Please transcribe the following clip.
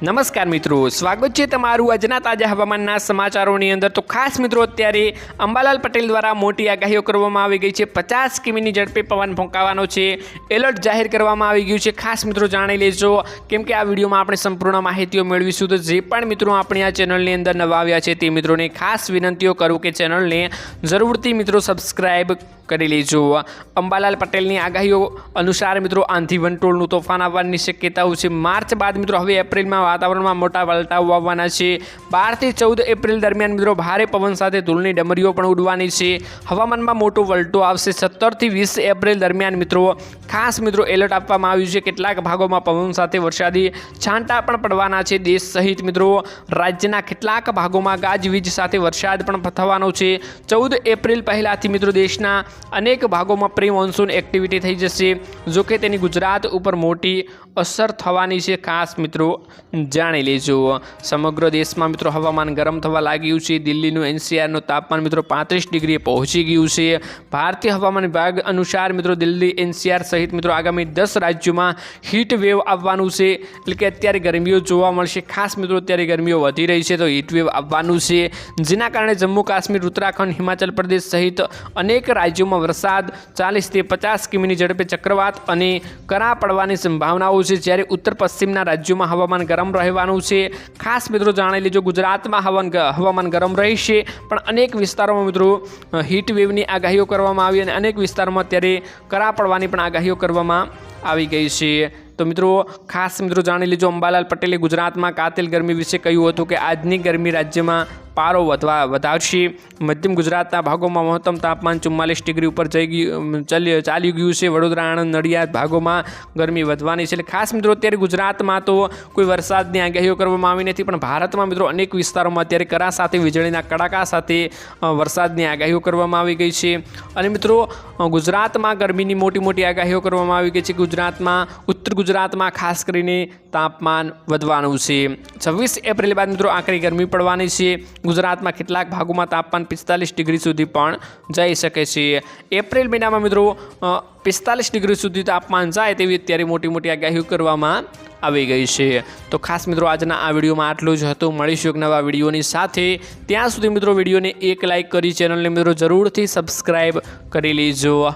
નમસ્કાર મિત્રો, સ્વાગત છે તમારું આજના તાજા હવામાનના સમાચારોની અંદર. તો ખાસ મિત્રો, અત્યારે અંબાલાલ પટેલ દ્વારા મોટી આગાહીઓ કરવામાં આવી ગઈ છે. પચાસ કિમીની ઝડપે પવન ફૂંકાવાનો છે. એલર્ટ જાહેર કરવામાં આવી ગયું છે. ખાસ મિત્રો, જાણી લેજો. કેમ કે આ વિડીયોમાં આપણે સંપૂર્ણ માહિતીઓ મેળવીશું. તો જે પણ મિત્રો આપણી આ ચેનલની અંદર નવા આવ્યા છે, તે મિત્રોને ખાસ વિનંતીઓ કરું કે ચેનલને જરૂરથી મિત્રો સબસ્ક્રાઈબ કરી લેજો. અંબાલાલ પટેલની આગાહીઓ અનુસાર મિત્રો, આંધી વંટોળનું તોફાન આવવાની શક્યતાઓ છે. માર્ચ બાદ મિત્રો, હવે એપ્રિલમાં વાતાવરણમાં મોટા પલટાઓ આવવાના છે. બારથી ચૌદ એપ્રિલ દરમિયાન મિત્રો ભારે પવન સાથે ધૂળની ડમરીઓ પણ ઉડવાની છે. હવામાનમાં મોટો વલટો આવશે સત્તરથી વીસ એપ્રિલ દરમિયાન મિત્રો. ખાસ મિત્રો એલર્ટ આપવામાં આવ્યું છે કેટલાક ભાગોમાં પવન સાથે વરસાદી છાંટા પણ પડવાના છે દેશ સહિત મિત્રો. રાજ્યના કેટલાક ભાગોમાં ગાજવીજ સાથે વરસાદ પણ થવાનો છે. ચૌદ એપ્રિલ પહેલાંથી મિત્રો દેશના અનેક ભાગોમાં પ્રી મોન્સૂન એક્ટિવિટી થઈ જશે. જોકે તેની ગુજરાત ઉપર મોટી અસર થવાની છે ખાસ મિત્રો. જાણી લેજો. સમગ્ર દેશમાં મિત્રો હવામાન ગરમ થવા લાગ્યું છે. દિલ્હીનું એનસીઆરનું તાપમાન મિત્રો પાંત્રીસ ડિગ્રીએ પહોંચી ગયું છે. ભારતીય હવામાન વિભાગ અનુસાર મિત્રો દિલ્હી એનસીઆર સહિત મિત્રો આગામી દસ રાજ્યોમાં હીટ વેવ આવવાનું છે. એટલે કે અત્યારે ગરમીઓ જોવા મળશે. ખાસ મિત્રો અત્યારે ગરમીઓ વધી રહી છે તો હીટ વેવ આવવાનું છે. જેના કારણે જમ્મુ કાશ્મીર, ઉત્તરાખંડ, હિમાચલ પ્રદેશ સહિત અનેક રાજ્યોમાં વરસાદ ચાલીસથી પચાસ કિમીની ઝડપે ચક્રવાત અને કરા પડવાની સંભાવનાઓ છે. જ્યારે ઉત્તર પશ્ચિમના રાજ્યોમાં હવામાન ગરમ રહેવાનું છે. ખાસ મિત્રો જાણી લેજો ગુજરાતમાં હવાન હવામાન ગરમ રહેશે. પણ અનેક વિસ્તારોમાં મિત્રો હીટ વેવની આગાહીઓ કરવામાં આવી અને અનેક વિસ્તારોમાં અત્યારે કરા પડવાની પણ આગાહીઓ કરવામાં આવી ગઈ છે. તો મિત્રો, ખાસ મિત્રો જાણી લેજો અંબાલાલ પટેલે ગુજરાતમાં કાતિલ ગરમી વિશે કહ્યું હતું કે આજની ગરમી રાજ્યમાં પારો વધવા વધારશે. મધ્યમ ગુજરાતના ભાગોમાં મહત્તમ તાપમાન ચુમ્માલીસ ડિગ્રી ઉપર જઈ ગયું ચાલી ગયું છે. વડોદરા, આણંદ, નડિયાદ ભાગોમાં ગરમી વધવાની છે. એટલે ખાસ મિત્રો, અત્યારે ગુજરાતમાં તો કોઈ વરસાદની આગાહીઓ કરવામાં આવી નથી, પણ ભારતમાં મિત્રો અનેક વિસ્તારોમાં અત્યારે કરા સાથે, વીજળીના કડાકા સાથે વરસાદની આગાહીઓ કરવામાં આવી ગઈ છે. અને મિત્રો ગુજરાતમાં ગરમીની મોટી મોટી આગાહીઓ કરવામાં આવી ગઈ છે. ગુજરાતમાં, ઉત્તર ગુજરાતમાં ખાસ કરીને તાપમાન વધવાનું છે. છવ્વીસ એપ્રિલ બાદ મિત્રો આકરી ગરમી પડવાની છે. ગુજરાતમાં કેટલાક ભાગોમાં તાપમાન પિસ્તાલીસ ડિગ્રી સુધી પણ જઈ શકે છે. એપ્રિલ મહિનામાં મિત્રો પિસ્તાલીસ ડિગ્રી સુધી તાપમાન જાય તેવી અત્યારે મોટી મોટી આગાહીઓ કરવામાં આવી ગઈ છે. તો ખાસ મિત્રો, આજના આ વિડીયોમાં આટલું જ હતું. મળીશું એક નવા વિડીયોની સાથે. ત્યાં સુધી મિત્રો, વિડીયોને એક લાઇક કરી ચેનલને મિત્રો જરૂરથી સબસ્ક્રાઈબ કરી લેજો.